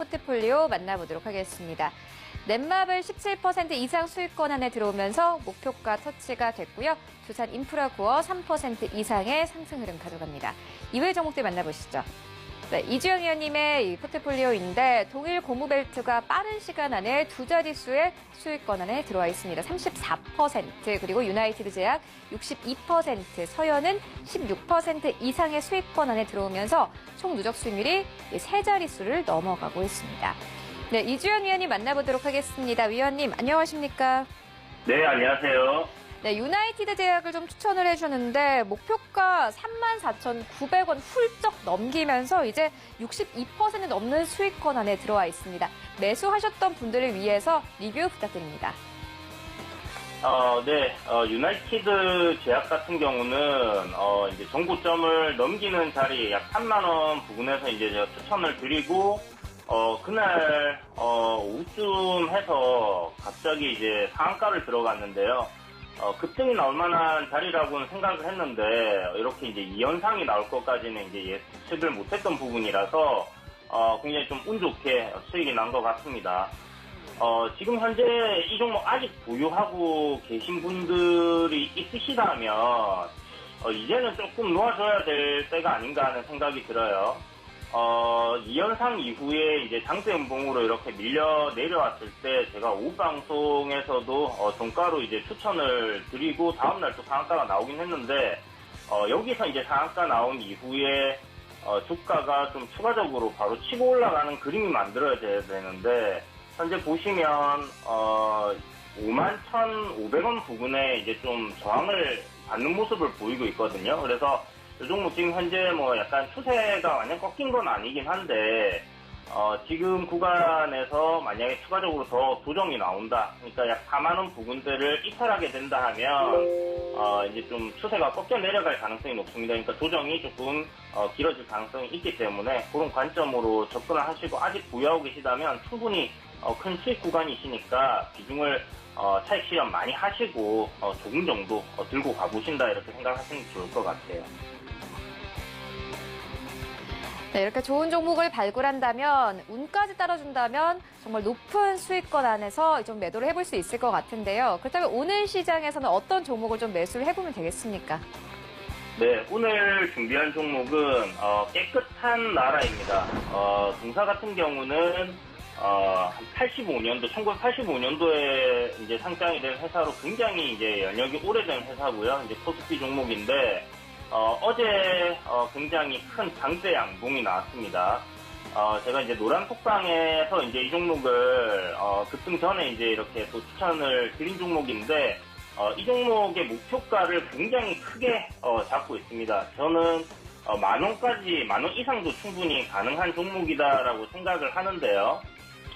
포트폴리오 만나보도록 하겠습니다. 넷마블 17% 이상 수익권 안에 들어오면서 목표가 터치가 됐고요. 두산 인프라코어 3% 이상의 상승 흐름 가져갑니다. 이외 종목들 만나보시죠. 네, 이주영 의원님의 이 포트폴리오인데 동일 고무벨트가 빠른 시간 안에 두 자릿수의 수익권 안에 들어와 있습니다. 34% 그리고 유나이티드 제약 62% 서현은 16% 이상의 수익권 안에 들어오면서 총 누적 수익률이 세 자릿수를 넘어가고 있습니다. 네, 이주영 위원님 만나보도록 하겠습니다. 위원님 안녕하십니까? 네, 안녕하세요. 네, 유나이티드 제약을 좀 추천을 해주는데 목표가 34,900원 훌쩍 넘기면서 이제 62% 넘는 수익권 안에 들어와 있습니다. 매수하셨던 분들을 위해서 리뷰 부탁드립니다. 어, 네, 어, 유나이티드 제약 같은 경우는, 어, 이제 정고점을 넘기는 자리 약 3만 원 부근에서 이제 제가 추천을 드리고, 어, 그날, 어, 오후쯤 해서 갑자기 이제 상한가를 들어갔는데요. 어, 급등이 나올 만한 자리라고는 생각을 했는데, 이렇게 이제 이 현상이 나올 것까지는 이제 예측을 못했던 부분이라서, 어, 굉장히 좀 운 좋게 수익이 난 것 같습니다. 어, 지금 현재 이 종목 아직 보유하고 계신 분들이 있으시다면, 어, 이제는 조금 놓아줘야 될 때가 아닌가 하는 생각이 들어요. 어, 이 현상 이후에 이제 장대 음봉으로 이렇게 밀려 내려왔을 때 제가 오후 방송에서도 어, 종가로 이제 추천을 드리고 다음날 또 상한가가 나오긴 했는데, 어, 여기서 이제 상한가 나온 이후에 어, 주가가 좀 추가적으로 바로 치고 올라가는 그림이 만들어져야 되는데, 현재 보시면, 어, 51,500원 부근에 이제 좀 저항을 받는 모습을 보이고 있거든요. 그래서 이 종목 지금 현재 뭐 약간 추세가 완전 꺾인 건 아니긴 한데, 어, 지금 구간에서 만약에 추가적으로 더 조정이 나온다. 그러니까 약 4만원 부근대를 이탈하게 된다 하면, 어, 이제 좀 추세가 꺾여 내려갈 가능성이 높습니다. 그러니까 조정이 조금, 어, 길어질 가능성이 있기 때문에 그런 관점으로 접근을 하시고 아직 보유하고 계시다면 충분히 어, 큰 수익 구간이시니까 비중을 어, 차익 실현 많이 하시고 어, 조금 정도 어, 들고 가보신다 이렇게 생각하시면 좋을 것 같아요. 네, 이렇게 좋은 종목을 발굴한다면 운까지 따라준다면 정말 높은 수익권 안에서 좀 매도를 해볼 수 있을 것 같은데요. 그렇다면 오늘 시장에서는 어떤 종목을 좀 매수를 해보면 되겠습니까? 네, 오늘 준비한 종목은 어, 깨끗한 나라입니다. 어, 동사 같은 경우는 어, 85년도, 1985년도에 이제 상장이 된 회사로 굉장히 이제 연력이 오래된 회사고요. 이제 코스피 종목인데 어, 제 굉장히 큰 강세 양봉이 나왔습니다. 어, 제가 이제 노란 톡방에서 이제 이 종목을 어, 급등 전에 이제 이렇게 또 추천을 드린 종목인데 어, 이 종목의 목표가를 굉장히 크게 어, 잡고 있습니다. 저는 어, 만 원까지 만 원 이상도 충분히 가능한 종목이다라고 생각을 하는데요.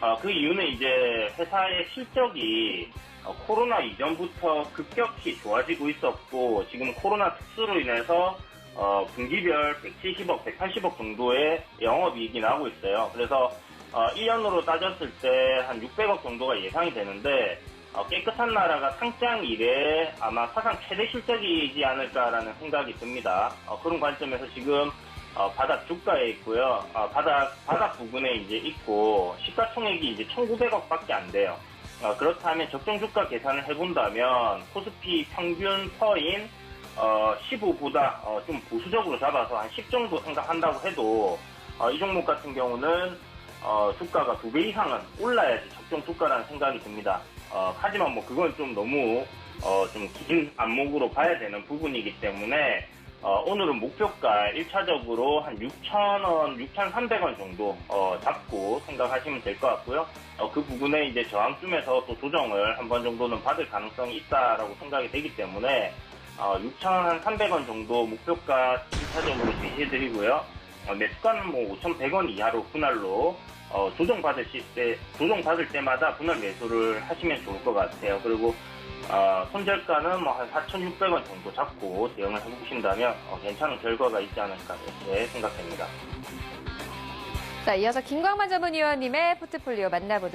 어, 그 이유는 이제 회사의 실적이 어, 코로나 이전부터 급격히 좋아지고 있었고 지금 코로나 특수로 인해서 어, 분기별 170억, 180억 정도의 영업이익이 나오고 있어요. 그래서 어, 1년으로 따졌을 때 한 600억 정도가 예상이 되는데 어, 깨끗한 나라가 상장 이래 아마 사상 최대 실적이지 않을까라는 생각이 듭니다. 어, 그런 관점에서 지금 어, 바닥 주가에 있고요. 어, 바닥 바닥 부분에 이제 있고 시가총액이 이제 1,900억 밖에 안 돼요. 어, 그렇다면 적정 주가 계산을 해본다면 코스피 평균 퍼인 어, 15보다 어, 좀 보수적으로 잡아서 한 10 정도 생각한다고 해도 어, 이 종목 같은 경우는 어, 주가가 두 배 이상은 올라야지 적정 주가라는 생각이 듭니다. 어, 하지만 뭐 그건 좀 너무 어, 좀 긴 안목으로 봐야 되는 부분이기 때문에 어, 오늘은 목표가 1차적으로 한 6,000원, 6,300원 정도 어, 잡고 생각하시면 될 것 같고요. 어, 그 부분에 이제 저항쯤에서 또 조정을 한 번 정도는 받을 가능성이 있다라고 생각이 되기 때문에 어, 6,300원 정도 목표가 1차적으로 제시해드리고요. 어, 매수가는 뭐 5,100원 이하로 분할로 어, 조정 받으실 때 조정 받을 때마다 분할 매수를 하시면 좋을 것 같아요. 그리고 어, 손절가는 뭐 한 4,600원 정도 잡고 대응을 해보신다면 어, 괜찮은 결과가 있지 않을까 이렇게 생각됩니다. 자, 이어서 김광만 전문위원님의 포트폴리오 만나보도록